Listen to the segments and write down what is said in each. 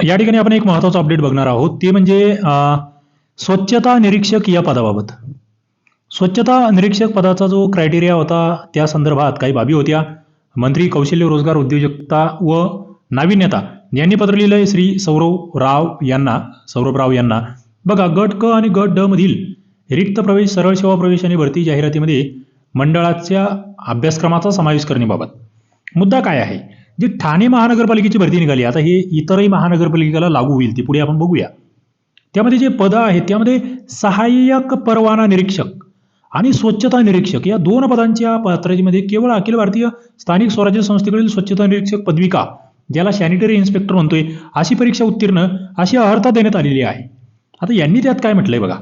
या ठिकाणी आपण एक महत्त्वाचा अपडेट बघणार आहोत. ते म्हणजे स्वच्छता निरीक्षक या पदाबाबत. स्वच्छता निरीक्षक पदाचा जो क्रायटेरिया होता त्या संदर्भात काही बाबी होत्या. मंत्री कौशल्य रोजगार उद्योजकता व नाविन्यता यांनी पत्र लिहिलंय श्री सौरव राव यांना सौरभ राव यांना. बघा गट क आणि गट ड मधील रिक्त प्रवेश सरळ सेवा प्रवेश आणि भरती जाहिरातीमध्ये मंडळाच्या अभ्यासक्रमाचा समावेश करण्याबाबत. मुद्दा काय आहे? जी ठाणे महानगरपालिकेची भरती निघाली आता हे इतरही महानगरपालिकेला लागू होईल ती पुढे आपण बघूया. त्यामध्ये जे पदं आहेत त्यामध्ये सहाय्यक परवाना निरीक्षक आणि स्वच्छता निरीक्षक या दोन पदांच्या पात्रतेमध्ये केवळ अखिल भारतीय स्थानिक स्वराज्य संस्थेकडील स्वच्छता निरीक्षक पदविका ज्याला सॅनिटरी इन्स्पेक्टर म्हणतोय अशी परीक्षा उत्तीर्ण अशी अर्हता देण्यात आलेली आहे. आता यांनी त्यात काय म्हटलंय बघा?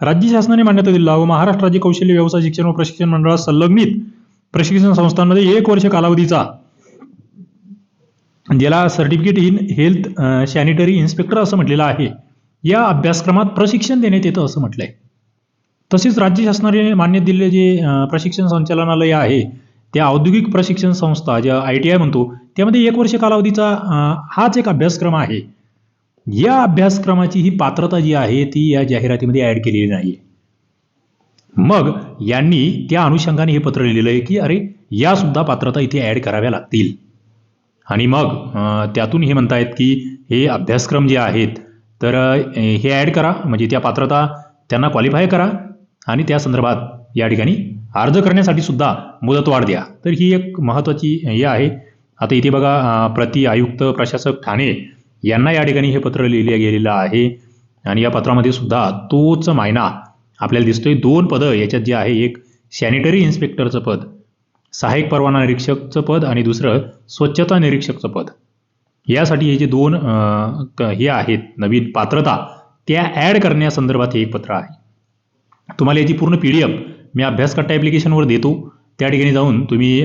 राज्य शासनाने मान्यता दिला व महाराष्ट्र राज्य कौशल्य व्यवसाय शिक्षण व प्रशिक्षण मंडळात संलग्नित प्रशिक्षण संस्थांमध्ये एक वर्ष कालावधीचा ज्याला certificate in health sanitary inspector असं म्हटलेलं आहे या अभ्यासक्रमात प्रशिक्षण देण्यात येतं असं म्हटलंय. तसेच राज्य शासनाने मान्य दिलेले जे प्रशिक्षण संचालनालय आहे त्या औद्योगिक प्रशिक्षण संस्था ज्या आय टी आय म्हणतो त्यामध्ये एक वर्ष कालावधीचा हाच एक अभ्यासक्रम आहे. या अभ्यासक्रमाची ही पात्रता जी आहे ती या जाहिरातीमध्ये ऍड केलेली नाही मग यांनी त्या अनुषंगाने हे पत्र लिहिलेलं आहे की अरे या सुद्धा पात्रता इथे ऍड कराव्या लागतील. आणि मग त्यातून हे म्हणतायत की हे अभ्यासक्रम जे आहेत तर हे ॲड करा. म्हणजे त्या पात्रता त्यांना क्वालिफाय करा आणि त्या संदर्भात या ठिकाणी अर्ज करण्यासाठी सुद्धा मुदतवाढ द्या. तर ही एक महत्त्वाची हे आहे. आता इथे बघा प्रति आयुक्त प्रशासक ठाणे यांना या ठिकाणी हे पत्र लिहिले गेलेलं आहे. आणि या पत्रामध्ये सुद्धा तोच मायना आपल्याला दिसतोय. दोन पदं याच्यात जे आहे एक सॅनिटरी इन्स्पेक्टरचं पद सहाय्यक परवाना निरीक्षकचं पद आणि दुसरं स्वच्छता निरीक्षकचं पद. यासाठी हे जे दोन हे आहेत नवीन पात्रता त्या ॲड करण्यासंदर्भात हे एक पत्र आहे. तुम्हाला याची पूर्ण पी डी एफ मी अभ्यासकट्टा ॲप्लिकेशनवर देतो. त्या ठिकाणी जाऊन तुम्ही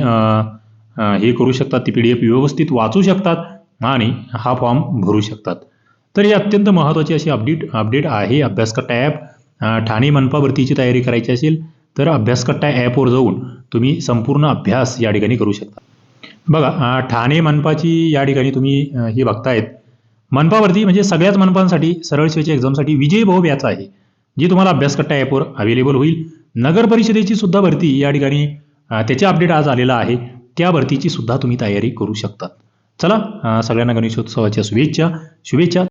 हे करू शकतात ती पी डी एफ व्यवस्थित वाचू शकतात आणि हा फॉर्म भरू शकतात. तर ही अत्यंत महत्त्वाची अशी अपडेट अपडेट आहे. अभ्यासकट्टा ॲप ठाणे मनपा भरतीची तयारी करायची असेल तर अभ्यासकट्टा ॲपवर जाऊन तुम्ही संपूर्ण अभ्यास या ठिकाणी करू शकता. बघा ठाणे मनपाची या ठिकाणी तुम्ही हे बघतायत. मनपावरती म्हणजे सगळ्याच मनपांसाठी सरळ सेवेच्या एक्झामसाठी विजय भाऊ याचा आहे जी तुम्हाला अभ्यासकट्टा ॲपवर अवेलेबल होईल. नगर परिषदेची सुद्धा भरती या ठिकाणी त्याचे अपडेट आज आलेला आहे. त्या भरतीची सुद्धा तुम्ही तयारी करू शकता. चला सगळ्यांना गणेशोत्सवाच्या शुभेच्छा शुभेच्छा.